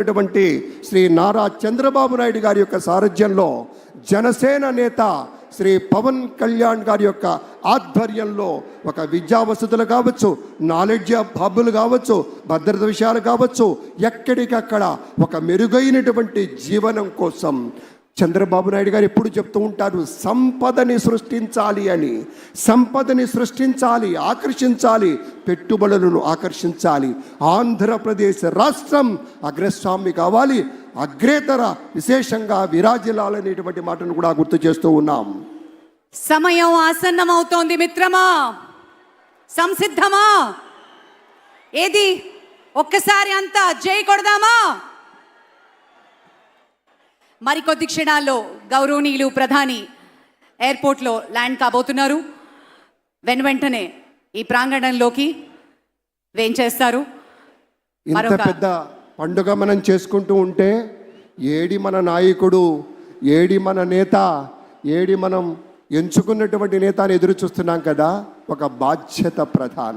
అటువంటి శ్రీ నారా చంద్రబాబు నాయుడు గారి యొక్క సారథ్యంలో జనసేన నేత శ్రీ పవన్ కళ్యాణ్ గారి యొక్క ఆధ్వర్యంలో ఒక విద్యా వసతులు కావచ్చు నాలెడ్జ్ హబ్బులు కావచ్చు భద్రత విషయాలు కావచ్చు ఎక్కడికక్కడ ఒక మెరుగైనటువంటి జీవనం కోసం చంద్రబాబు నాయుడు గారు ఎప్పుడు చెప్తూ ఉంటారు సంపదని సృష్టించాలి అని. సంపదని సృష్టించాలి ఆకర్షించాలి పెట్టుబడులను ఆకర్షించాలి. ఆంధ్రప్రదేశ్ రాష్ట్రం అగ్రస్వామి కావాలి అగ్రేతర విశేషంగా విరాజిల్లాలనేటువంటి మాటను కూడా గుర్తు చేస్తూ ఉన్నాం. సమయం ఆసన్నమవుతోంది మిత్రమా? సంసిద్ధమా? ఏది? ఒక్కసారి అంతా జై కొడదామా? మరికొద్ది క్షణాల్లో గౌరవనీయులు ప్రధాని ఎయిర్పోర్ట్లో ల్యాండ్ కాబోతున్నారు. వెను వెంటనే ఈ ప్రాంగణంలోకి వేంచేస్తారు. ఇంత పెద్ద పండుగ మనం చేసుకుంటూ ఉంటే ఏడి మన నాయకుడు ఏడి మన నేత ఏడి మనం ఎంచుకున్నటువంటి నేత అని ఎదురు చూస్తున్నాం కదా ఒక బాధ్యత ప్రధానం.